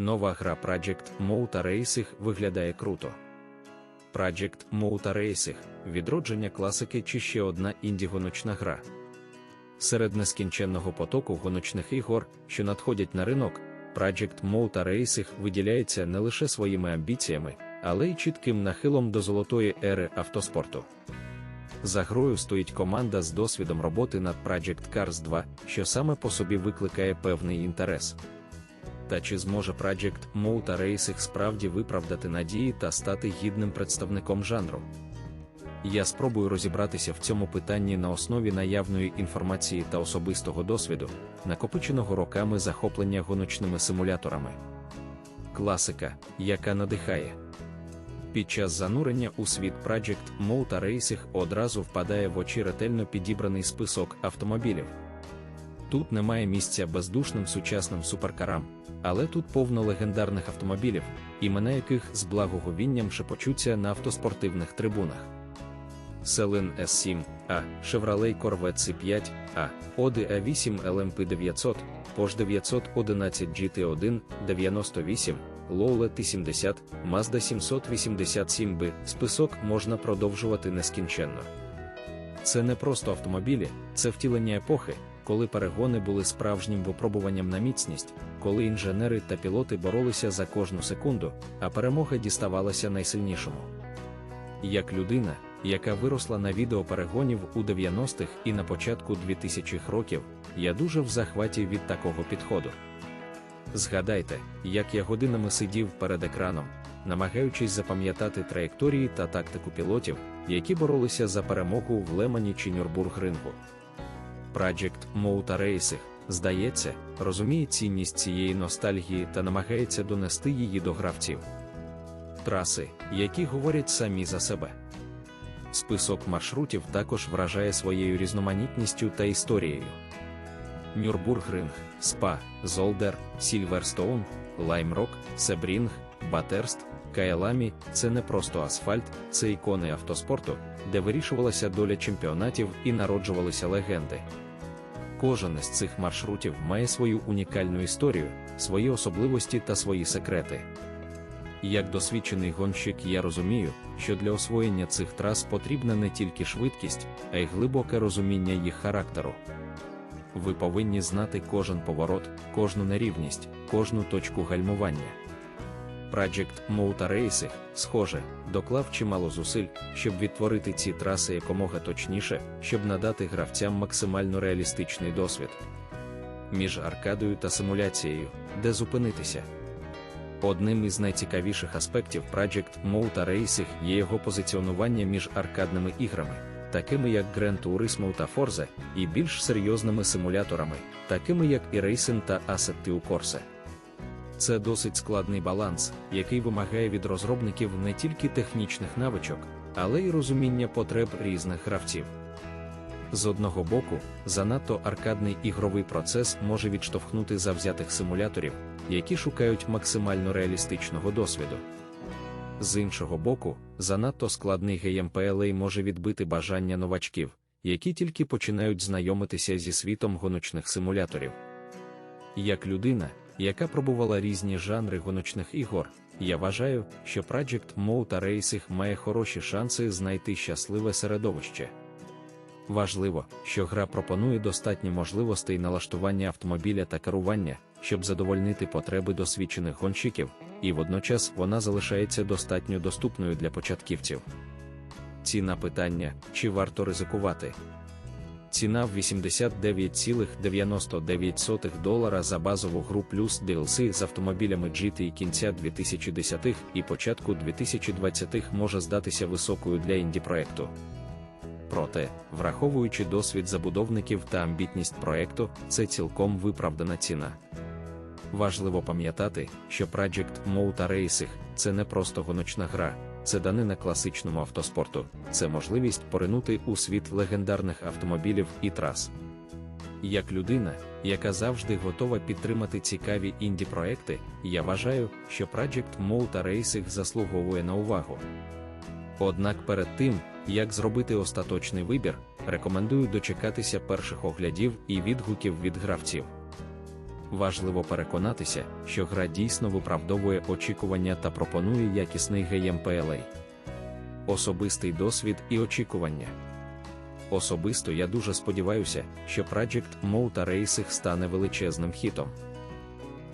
Нова гра Project Mouta Racing виглядає круто. Project Mouta Racing – відродження класики чи ще одна інді-гоночна гра. Серед нескінченного потоку гоночних ігор, що надходять на ринок, Project Mouta Racing виділяється не лише своїми амбіціями, але й чітким нахилом до золотої ери автоспорту. За грою стоїть команда з досвідом роботи над Project Cars 2, що саме по собі викликає певний інтерес. Та чи зможе Project Mouta Racing справді виправдати надії та стати гідним представником жанру? Я спробую розібратися в цьому питанні на основі наявної інформації та особистого досвіду, накопиченого роками захоплення гоночними симуляторами. Класика, яка надихає. Під час занурення у світ Project Mouta Racing одразу впадає в очі ретельно підібраний список автомобілів. Тут немає місця бездушним сучасним суперкарам, але тут повно легендарних автомобілів, імена яких з благоговінням шепочуться на автоспортивних трибунах. Селин S7, А, Chevrolet Corvette C5, А, Audi A8 LMP 900, Porsche 911 GT1, 98, Lowle T70, Mazda 787 b список можна продовжувати нескінченно. Це не просто автомобілі, це втілення епохи, коли перегони були справжнім випробуванням на міцність, коли інженери та пілоти боролися за кожну секунду, а перемога діставалася найсильнішому. Як людина, яка виросла на відео перегонів у 90-х і на початку 2000-х років, я дуже в захваті від такого підходу. Згадайте, як я годинами сидів перед екраном, намагаючись запам'ятати траєкторії та тактику пілотів, які боролися за перемогу в Лемані чи Нюрбургрингу. Project Mouta Racing, здається, розуміє цінність цієї ностальгії та намагається донести її до гравців. Траси, які говорять самі за себе. Список маршрутів також вражає своєю різноманітністю та історією. Нюрбургринг, Спа, Золдер, Сільверстоун, Лаймрок, Себрінг, Батерст, Каєламі це не просто асфальт, це ікони автоспорту, де вирішувалася доля чемпіонатів і народжувалися легенди. Кожен із цих маршрутів має свою унікальну історію, свої особливості та свої секрети. Як досвідчений гонщик, я розумію, що для освоєння цих трас потрібна не тільки швидкість, а й глибоке розуміння їх характеру. Ви повинні знати кожен поворот, кожну нерівність, кожну точку гальмування. Project Mouta Racing, схоже, доклав чимало зусиль, щоб відтворити ці траси якомога точніше, щоб надати гравцям максимально реалістичний досвід. Між аркадою та симуляцією, де зупинитися. Одним із найцікавіших аспектів Project Mouta Racing є його позиціонування між аркадними іграми, такими як Gran Turismo та Forza, і більш серйозними симуляторами, такими як і Racing та Assetto Corsa. Це досить складний баланс, який вимагає від розробників не тільки технічних навичок, але й розуміння потреб різних гравців. З одного боку, занадто аркадний ігровий процес може відштовхнути завзятих симуляторів, які шукають максимально реалістичного досвіду. З іншого боку, занадто складний геймплей може відбити бажання новачків, які тільки починають знайомитися зі світом гоночних симуляторів. Як людина, яка пробувала різні жанри гоночних ігор, я вважаю, що Project Mouta Racing має хороші шанси знайти щасливе середовище. Важливо, що гра пропонує достатньо можливостей налаштування автомобіля та керування, щоб задовольнити потреби досвідчених гонщиків, і водночас вона залишається достатньо доступною для початківців. Ціна питання, чи варто ризикувати. Ціна в 89,99 долара за базову гру плюс DLC з автомобілями GT кінця 2010-х і початку 2020-х може здатися високою для інді проекту. Проте, враховуючи досвід забудовників та амбітність проекту, це цілком виправдана ціна. Важливо пам'ятати, що Project Mouta Racing – це не просто гоночна гра, це данина класичному автоспорту, це можливість поринути у світ легендарних автомобілів і трас. Як людина, яка завжди готова підтримати цікаві інді проекти, я вважаю, що Project Mouta Racing заслуговує на увагу. Однак перед тим, як зробити остаточний вибір, рекомендую дочекатися перших оглядів і відгуків від гравців. Важливо переконатися, що гра дійсно виправдовує очікування та пропонує якісний геймплей. Особистий досвід і очікування. Особисто я дуже сподіваюся, що Project Mouta Racing стане величезним хітом.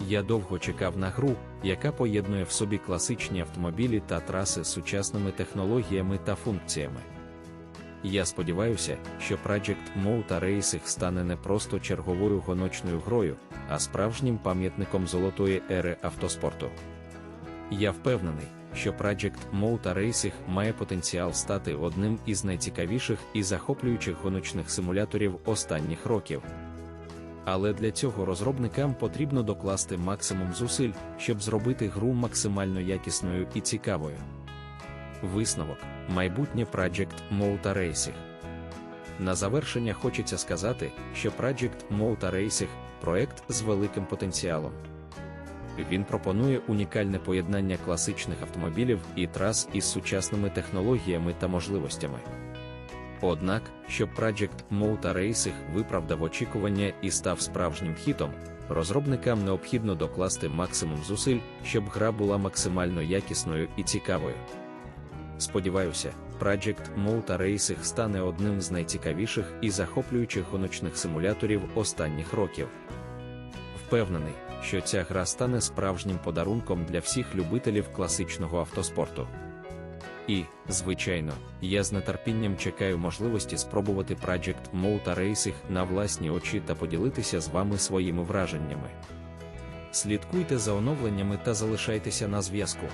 Я довго чекав на гру, яка поєднує в собі класичні автомобілі та траси з сучасними технологіями та функціями. Я сподіваюся, що Project Mouta Racing стане не просто черговою гоночною грою, а справжнім пам'ятником золотої ери автоспорту. Я впевнений, що Project Mouta Racing має потенціал стати одним із найцікавіших і захоплюючих гоночних симуляторів останніх років. Але для цього розробникам потрібно докласти максимум зусиль, щоб зробити гру максимально якісною і цікавою. Висновок майбутнє Project Mouta Racing. На завершення хочеться сказати, що Project Mouta Racing – проект з великим потенціалом. Він пропонує унікальне поєднання класичних автомобілів і трас із сучасними технологіями та можливостями. Однак, щоб Project Mouta Racing виправдав очікування і став справжнім хітом, розробникам необхідно докласти максимум зусиль, щоб гра була максимально якісною і цікавою. Сподіваюся, Project Mouta Racing стане одним з найцікавіших і захоплюючих гоночних симуляторів останніх років. Впевнений, що ця гра стане справжнім подарунком для всіх любителів класичного автоспорту. І, звичайно, я з нетерпінням чекаю можливості спробувати Project Mouta Racing на власні очі та поділитися з вами своїми враженнями. Слідкуйте за оновленнями та залишайтеся на зв'язку.